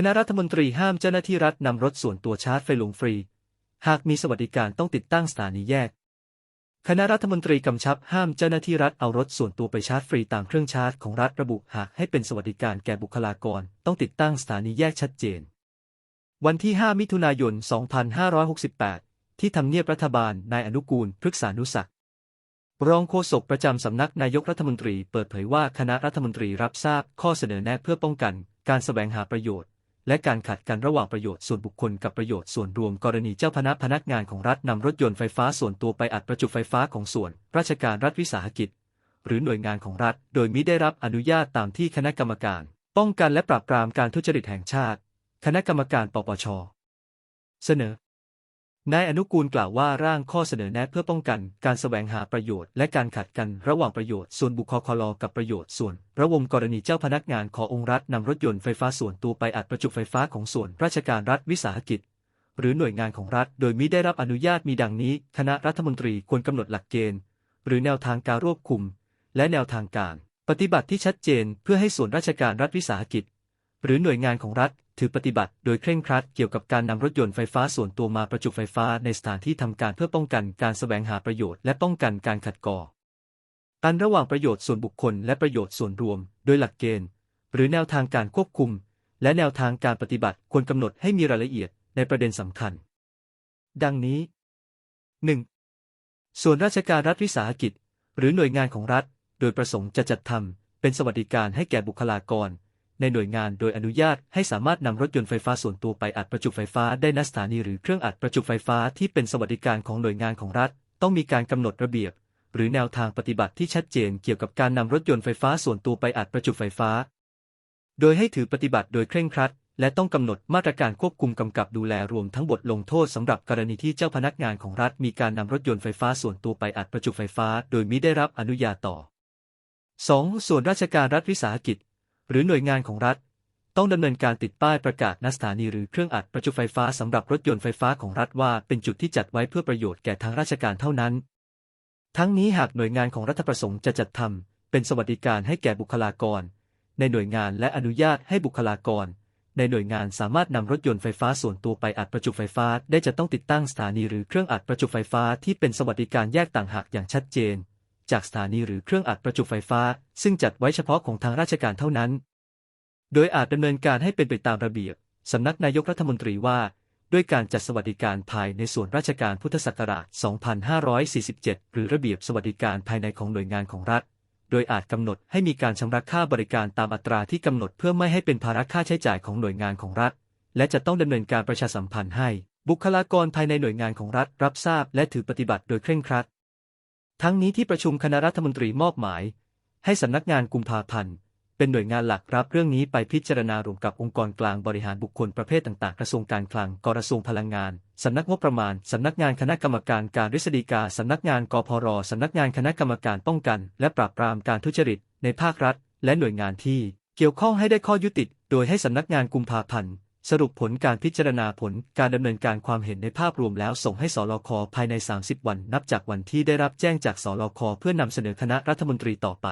คณะรัฐมนตรีห้ามเจ้าหน้าที่รัฐนำรถส่วนตัวชาร์จไฟลงฟรี หากมีสวัสดิการต้องติดตั้งสถานีแยก คณะรัฐมนตรีกำชับห้ามเจ้าหน้าที่รัฐเอารถส่วนตัวไปชาร์จฟรีตามเครื่องชาร์จของรัฐระบุหากให้เป็นสวัสดิการแก่บุคลากรต้องติดตั้งสถานีแยกชัดเจน วันที่ 5 มิถุนายน 2568 ที่ทำเนียบรัฐบาลนายอนุกูลพฤกษานุศักรองโฆษกประจำสำนักนายกรัฐมนตรีเปิดเผยว่าคณะรัฐมนตรีรับทราบข้อเสนอแนะเพื่อป้องกัน การแสวงหาประโยชน์ และการขัดกันระหว่างประโยชน์ส่วนบุคคลกับประโยชน์ส่วนรวม กรณีเจ้าพนักพนักงานของรัฐนำรถยนต์ไฟฟ้าส่วนตัวไปอัดประจุไฟฟ้าของส่วน ราชการรัฐวิสาหกิจ หรือหน่วยงานของรัฐ โดยมิได้รับอนุญาตตามที่คณะกรรมการ ป้องกันและปราบปรามการทุจริตแห่งชาติ คณะกรรมการปปช เสนอ นายอนุกูลกล่าวว่าร่างข้อเสนอแนะเพื่อป้องกันการแสวงหาประโยชน์และการขัดกันระหว่างประโยชน์ส่วนบุคคลกับประโยชน์ส่วนระวงกรณีเจ้าพนักงานขอองค์รัฐนำรถยนต์ไฟฟ้าส่วนตัวไปอัดประจุไฟฟ้าของส่วนราชการรัฐวิสาหกิจ หรือหน่วยงานของรัฐโดยมิได้รับอนุญาตมีดังนี้ คณะรัฐมนตรีควรกำหนดหลักเกณฑ์ หรือแนวทางการควบคุม และแนวทางการ ปฏิบัติที่ชัดเจนเพื่อให้ส่วนราชการรัฐวิสาหกิจ หรือหน่วยงานของรัฐ ถือปฏิบัติโดยเคร่งครัดเกี่ยวกับการนำรถยนต์ไฟฟ้าส่วนตัวมาประจุไฟฟ้าในสถานที่ทำการเพื่อป้องกันการแสวงหาประโยชน์และป้องกันการขัดก่อกันระหว่างประโยชน์ส่วนบุคคลและประโยชน์ส่วนรวม โดยหลักเกณฑ์ หรือแนวทางการควบคุม และแนวทางการปฏิบัติควรกำหนดให้มีรายละเอียดในประเด็นสำคัญ ดังนี้ 1. ส่วนราชการรัฐวิสาหกิจ หรือหน่วยงานของรัฐ โดยประสงค์จะจัดทำเป็นสวัสดิการให้แก่บุคลากร ในหน่วยงานโดยอนุญาตให้สามารถนำรถยนต์ไฟฟ้าส่วนตัวไปอัดประจุไฟฟ้าได้ณสถานีหรือเครื่องอัดประจุไฟฟ้าที่เป็นสวัสดิการของหน่วยงานของรัฐ ต้องมีการกำหนดระเบียบ หรือแนวทางปฏิบัติที่ชัดเจนเกี่ยวกับการนำรถยนต์ไฟฟ้าส่วนตัวไปอัดประจุไฟฟ้า โดยให้ถือปฏิบัติโดยเคร่งครัด และต้องกำหนดมาตรการควบคุมกำกับดูแลรวมทั้งบทลงโทษสำหรับกรณีที่เจ้าพนักงานของรัฐมีการนำรถยนต์ไฟฟ้าส่วนตัวไปอัดประจุไฟฟ้า โดยมิได้รับอนุญาตต่อ 2. ส่วนราชการรัฐวิสาหกิจ หรือหน่วยงานของรัฐ ต้องดำเนินการติดป้ายประกาศณสถานีหรือเครื่องอัดประจุไฟฟ้าสำหรับรถยนต์ไฟฟ้าของรัฐว่าเป็นจุดที่จัดไว้เพื่อประโยชน์แก่ทางราชการเท่านั้น ทั้งนี้หากหน่วยงานของรัฐประสงค์จะจัดทำเป็นสวัสดิการให้แก่บุคลากร ในหน่วยงานและอนุญาตให้บุคลากร ในหน่วยงานสามารถนำรถยนต์ไฟฟ้าส่วนตัวไปอัดประจุไฟฟ้า ได้จะต้องติดตั้งสถานีหรือเครื่องอัดประจุไฟฟ้าที่เป็นสวัสดิการแยกต่างหากอย่างชัดเจน จากสถานีหรือเครื่องอัดประจุไฟฟ้า ซึ่งจัดไว้เฉพาะของทางราชการเท่านั้น โดยอาจดำเนินการให้เป็นไปตามระเบียบสำนักนายกรัฐมนตรีว่า ด้วยการจัดสวัสดิการภายในส่วนราชการพุทธศักราช 2547 หรือระเบียบสวัสดิการภายในของหน่วยงานของรัฐ โดยอาจกำหนดให้มีการชำระค่าบริการตามอัตราที่กำหนดเพื่อไม่ให้เป็นภาระค่าใช้จ่ายของหน่วยงานของรัฐ และจะต้องดำเนินการประชาสัมพันธ์ให้บุคลากรภายในหน่วยงานของรัฐรับทราบและถือปฏิบัติโดยเคร่งครัด ทั้งนี้ที่ประชุมคณะรัฐมนตรีมอบหมาย ให้สำนักงานกุมภาพันธ์ เป็นหน่วยงานหลักรับเรื่องนี้ไปพิจารณารวมกับองค์กรกลางบริหารบุคคลประเภทต่างๆ กระทรวงการคลังกระทรวงพลังงานสำนักงบประมาณสำนักงานคณะกรรมการการริษฎีกาสำนักงานกพรสำนักงานคณะกรรมการป้องกัน และปราบปรามการทุจริต ในภาครัฐ และหน่วยงานที่เกี่ยวข้องให้ได้ข้อยุติ โดยให้สำนักงานกุมภาพันธ์ สรุปผลการพิจารณาผลการดำเนินการความเห็นในภาพรวมแล้วส่งให้สลคภายใน 30 วัน นับจากวันที่ได้รับแจ้งจากสลคเพื่อนำเสนอคณะรัฐมนตรีต่อไป